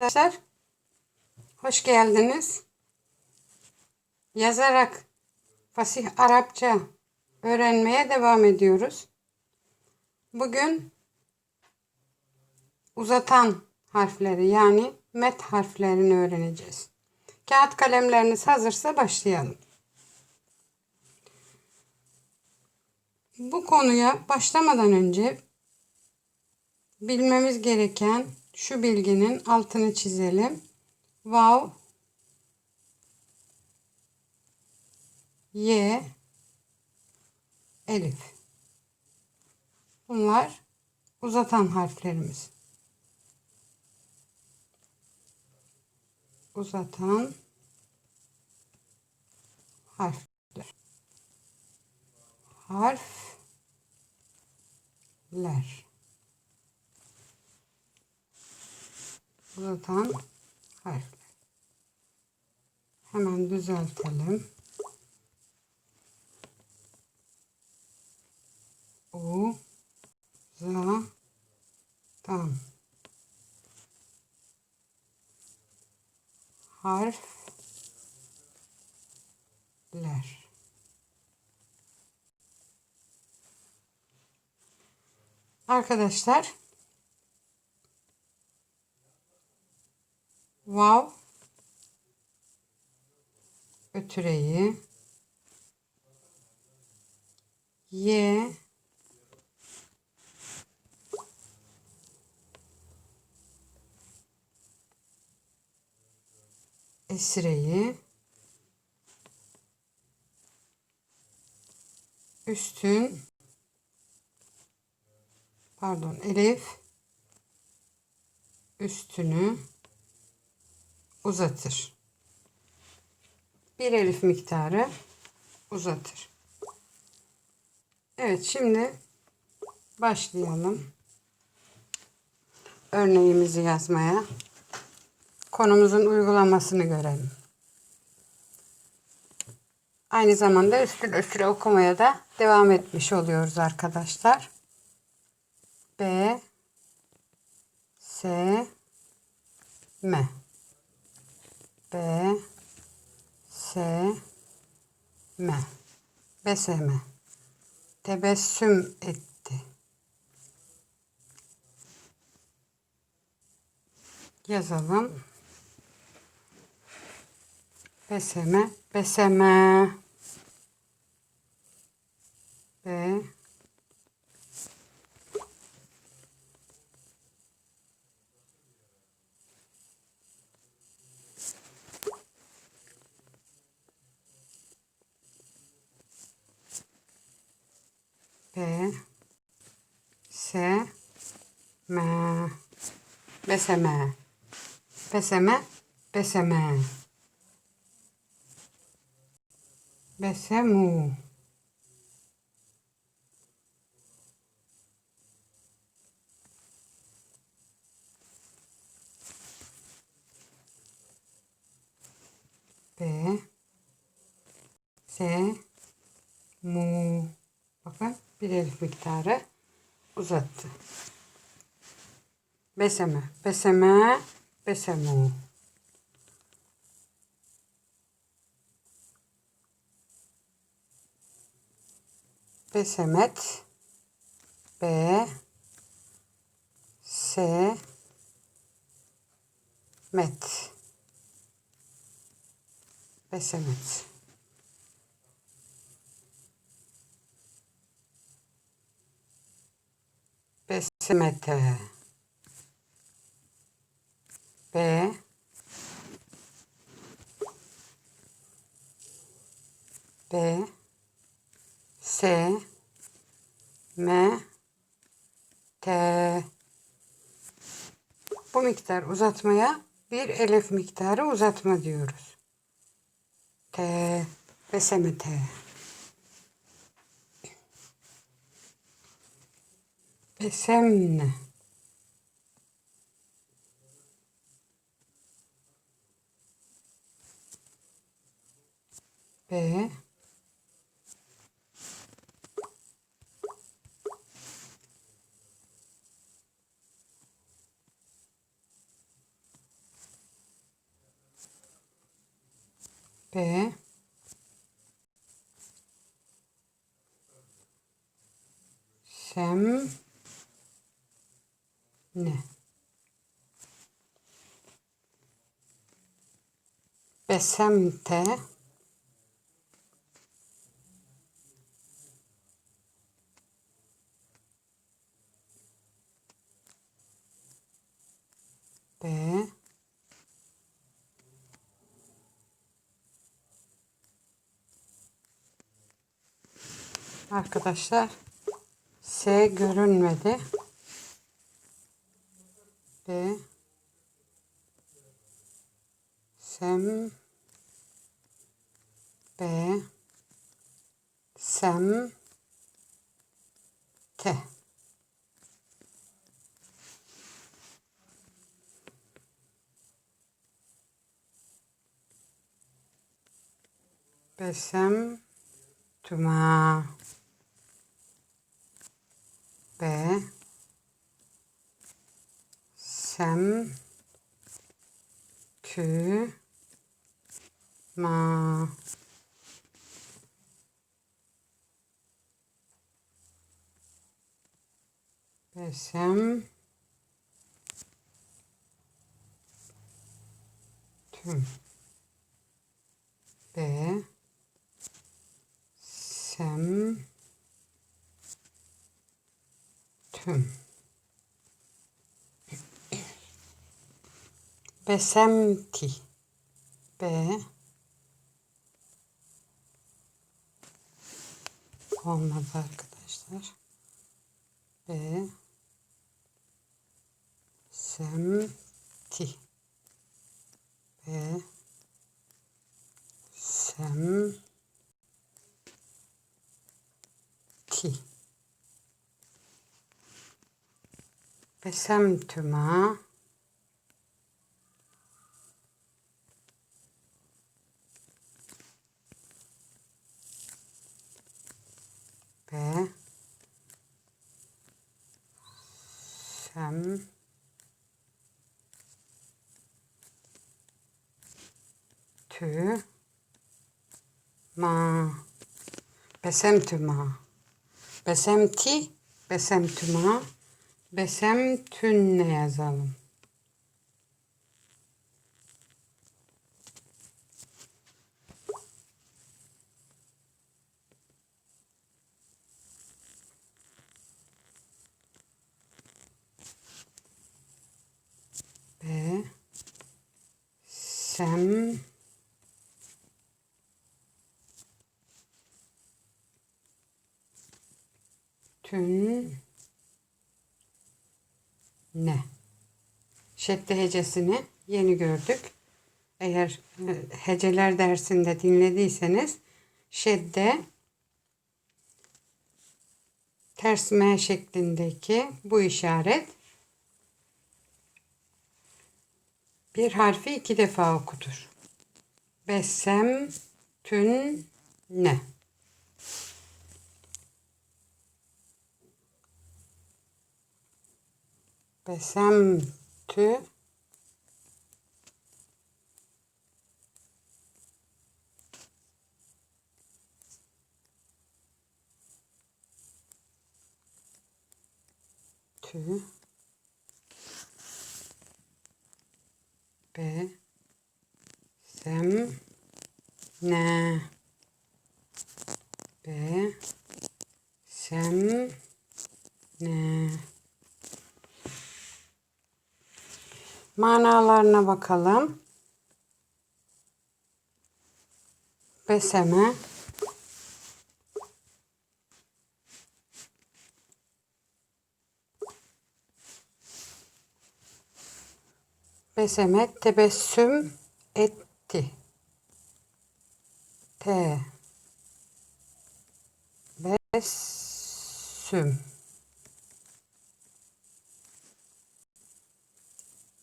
Arkadaşlar hoş geldiniz. Yazarak fasih Arapça öğrenmeye devam ediyoruz. Bugün uzatan harfleri yani met harflerini öğreneceğiz. Kağıt kalemleriniz hazırsa başlayalım. Bu konuya başlamadan önce bilmemiz gereken şu bilginin altını çizelim. Vav Y Elif. Bunlar uzatan harflerimiz. Uzatan harfler. Harfler. Uzatan harfler. Hemen düzeltelim. U za tan harfler. Arkadaşlar vav. Ötüreyi. Y esreyi üstün. Pardon elif. Üstünü uzatır. Bir elif miktarı uzatır. Evet şimdi başlayalım. Örneğimizi yazmaya. Konumuzun uygulamasını görelim. Aynı zamanda üstüne üstüne okumaya da devam etmiş oluyoruz arkadaşlar. B S M B S M Beseme Tebessüm etti. Yazalım. Beseme Beseme B S M Beseme. Beseme. Beseme. Besemu. B S Mu Bakın bir elif miktarı uzattı. Beseme, beseme, besemu. Besemet, B, S, met. Besemet. Besemete. B B S M T Bu miktar uzatmaya bir elif miktarı uzatma diyoruz. T Besemete. Besemne. ve ve sem ne? Besemte Arkadaşlar S görünmedi. B. Sem. B. Sem. T. Besem Tuma B Sem Kü Ma. Besem Tüm. B Sem Tüm Besemti B olmadı arkadaşlar. B Semti B Sem Ti Besemtüma B Sem Tü Ma Besemtüma Besemti Besemtüma Besemtünne yazalım. B Sem Tün Ne Şedde hecesini yeni gördük. Eğer e, heceler dersinde dinlediyseniz şedde ters M şeklindeki bu işaret bir harfi iki defa okutur. Besem tün ne. Besem tü. Tü B Sem. Ne. B Sem. Ne Manalarına bakalım. Beseme Beseme tebessüm etti. T Bessüm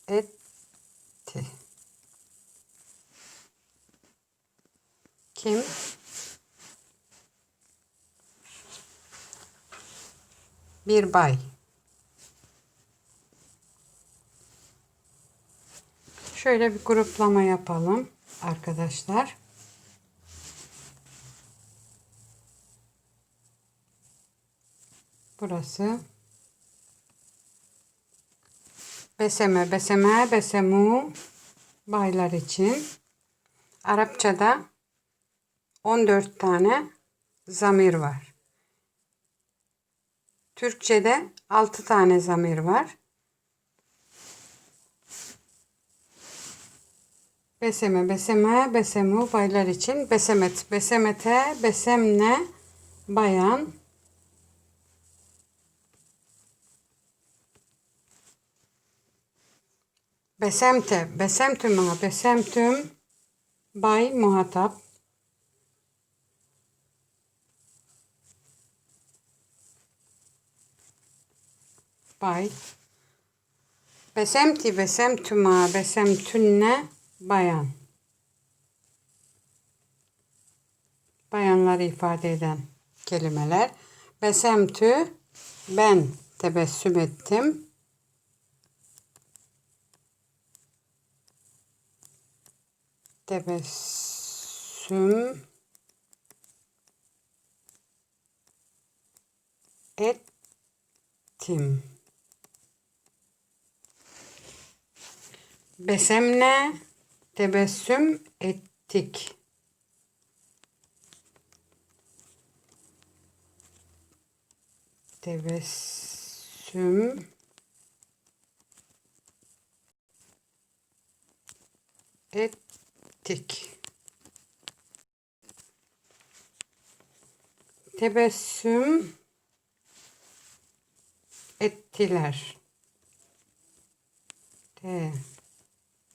etti. Kim? Bir bay. Şöyle bir gruplama yapalım arkadaşlar. Burası Beseme, beseme, besemu baylar için. Arapçada 14 tane zamir var. Türkçede 6 tane zamir var. Beseme, beseme, besemu baylar için. Besemet, besemete, besemne, bayan. Besemte, besemtüma, besemtüm, bay muhatap. Bay. Besemti, besemtüma, besemtünne, bayan. Bayanları ifade eden kelimeler. Besemtü, ben tebessüm ettim. Tebessüm ettim. Besemle tebessüm ettik. Tebessüm ettik. Tebessüm ettiler.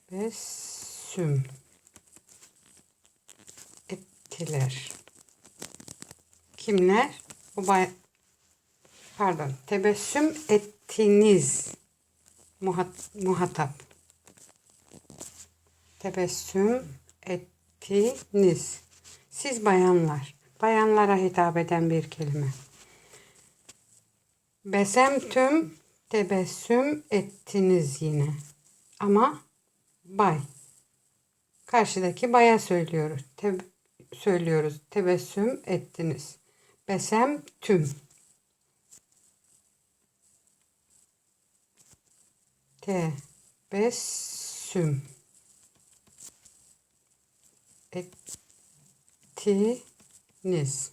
Tebessüm ettiler. Kimler? Bu bay pardon. Tebessüm ettiniz. Muhat muhatap. Tebessüm ettiniz. Siz bayanlar. Bayanlara hitap eden bir kelime. Besemtüm tebessüm ettiniz yine. Ama bay. Karşıdaki baya söylüyoruz. Te söylüyoruz. Tebessüm ettiniz. Besem tüm. Tebessüm ettiniz.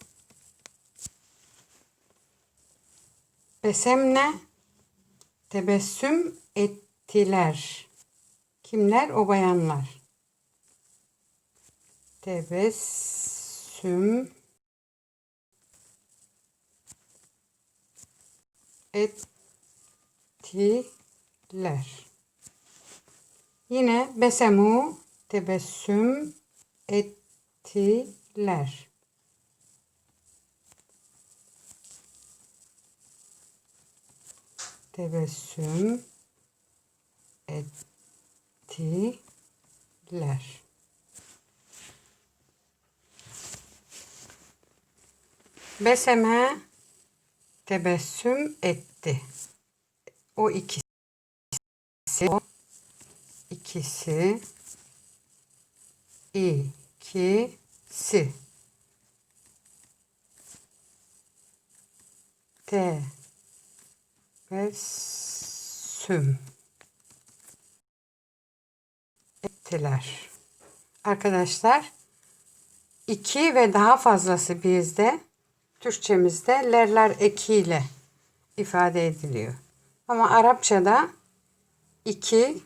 Besemle tebessüm ettiler. Kimler? O bayanlar. Tebessüm ettiler. Yine besemu tebessüm ettiler. Tebessüm ettiler. Beseme tebessüm etti. O ikisi o ikisi ikisi tebessüm ettiler. Arkadaşlar iki ve daha fazlası bizde Türkçemizde lerler ekiyle ifade ediliyor. Ama Arapçada iki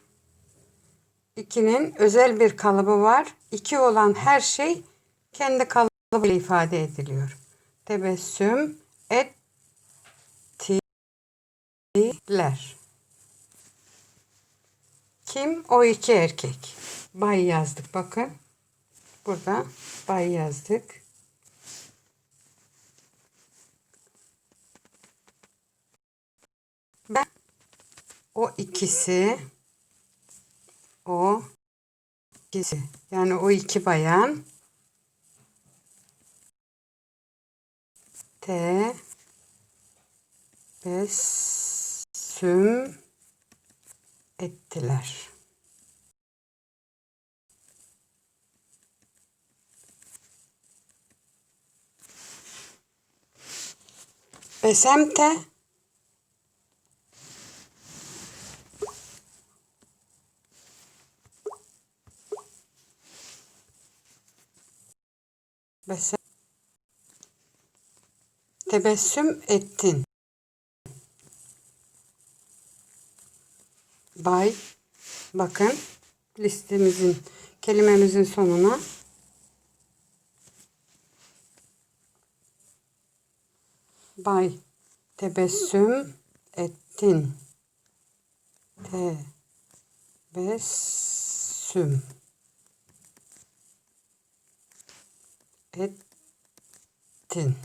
ikinin özel bir kalıbı var. İki olan her şey kendi kalıbıyla ifade ediliyor. Tebessüm ettiler. Kim? O iki erkek. Bay yazdık bakın. Burada bay yazdık. Ben o ikisi o ikisi yani o iki bayan. Te bessüm ettiler. Besemte Besem. Tebessüm ettin. Bay. Bakın listemizin kelimemizin sonuna bay tebessüm ettin. Tebessüm ettin.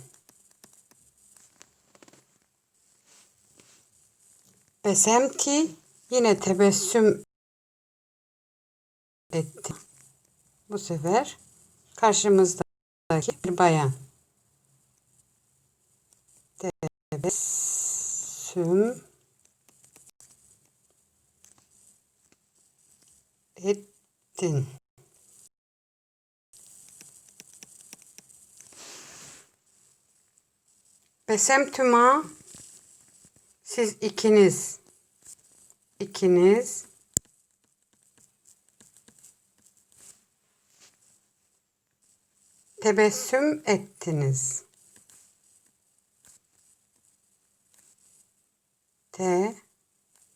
Besemti yine tebessüm etti. Bu sefer karşımızdaki bir bayan. Tebessüm ettin. Besemtüma siz ikiniz ikiniz tebessüm ettiniz.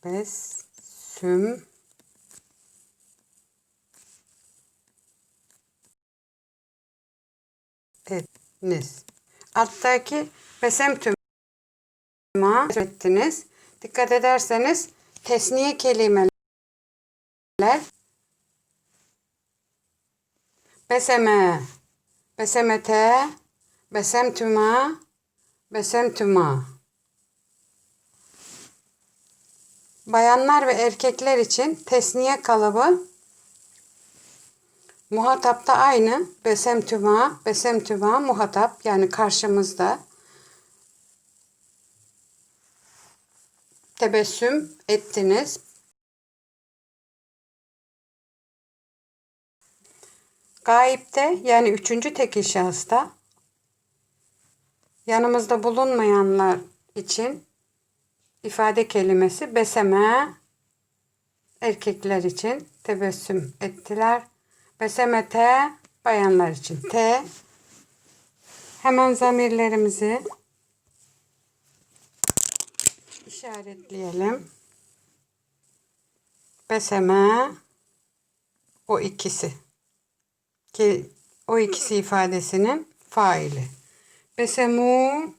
Tebessüm ettiniz. Alttaki besemtüm ettiniz. Dikkat ederseniz tesniye kelimeler beseme besemete besemtüma besemtüma Bayanlar ve erkekler için tesniye kalıbı muhatapta aynı. Besemtüma, besemtüma muhatap yani karşımızda. Tebessüm ettiniz. Gayipte yani üçüncü tekil şahısta yanımızda bulunmayanlar için ifade kelimesi beseme erkekler için tebessüm ettiler. Besemete bayanlar için T. Hemen zamirlerimizi işaretleyelim. Beseme o ikisi. Ki o ikisi ifadesinin faili. Besemu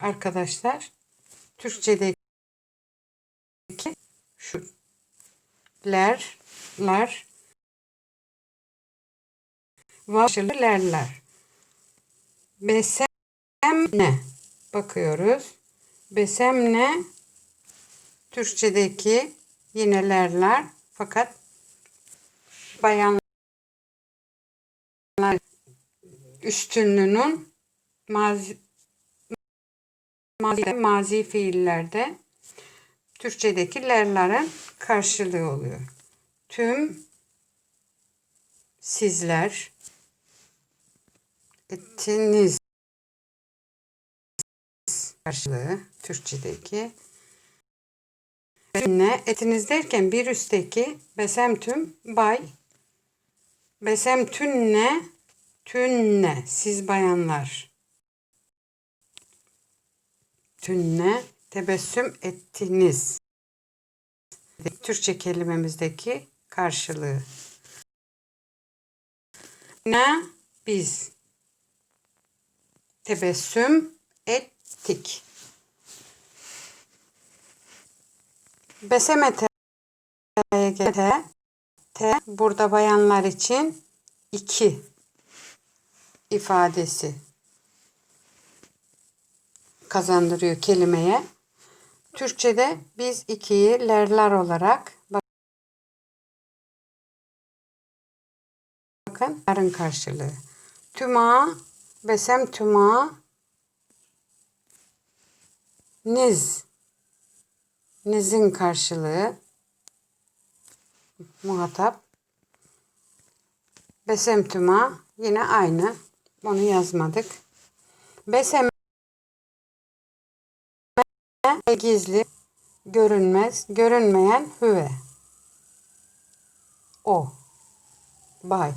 arkadaşlar Türkçedeki şu ler ler lerler besem ne? Bakıyoruz. Besem ne? Türkçedeki yine lerler fakat bayanlar üstünlüğünün mazi mazi, mazi fiillerde Türkçedeki lerlerin karşılığı oluyor. Tüm sizler etiniz. Karşılığı Türkçedeki. Ne etiniz derken bir üstteki besem tüm bay. Besem tünne tünne. Siz bayanlar. Tünne tebessüm ettiniz. Türkçe kelimemizdeki karşılığı. Ne? Biz tebessüm ettik. Besemete te, te burada bayanlar için iki ifadesi kazandırıyor kelimeye. Türkçe'de biz ikiyi lerler olarak bakın ların karşılığı. Tüma, besem tüma, niz, nizin karşılığı muhatap. Besem tüma yine aynı. Onu yazmadık. Besem gizli, görünmez, görünmeyen hüve. O. Bay.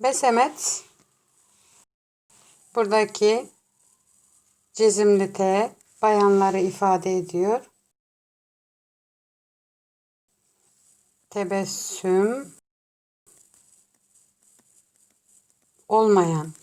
Besemet Buradaki cizimli T bayanları ifade ediyor. Tebessüm olmayan